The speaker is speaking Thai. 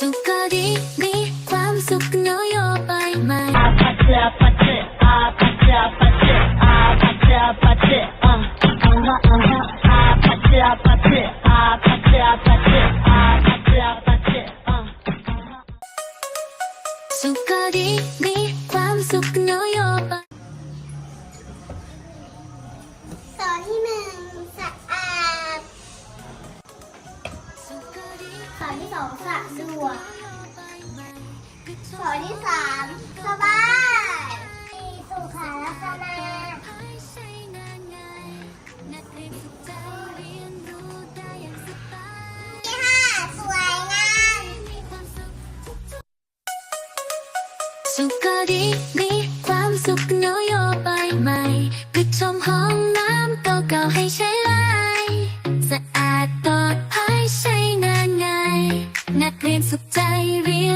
ดีมีความสุขนโยบายใหม่ Apache, apache, apache, apache, apache, apache, uh, uh-huh, uh-huh. Apache, apache, apache, apache, apache, apache, uh, uh-huh. สุขดีมีความสุข อนที่สองสะดวกสอนที่สามสบายสุขลักษณะสุขก็ดีมีความสุขน้อยโไปใหม่ไปชมห้องน้ำเก่าๆให้ใช้แล้ว subscribe.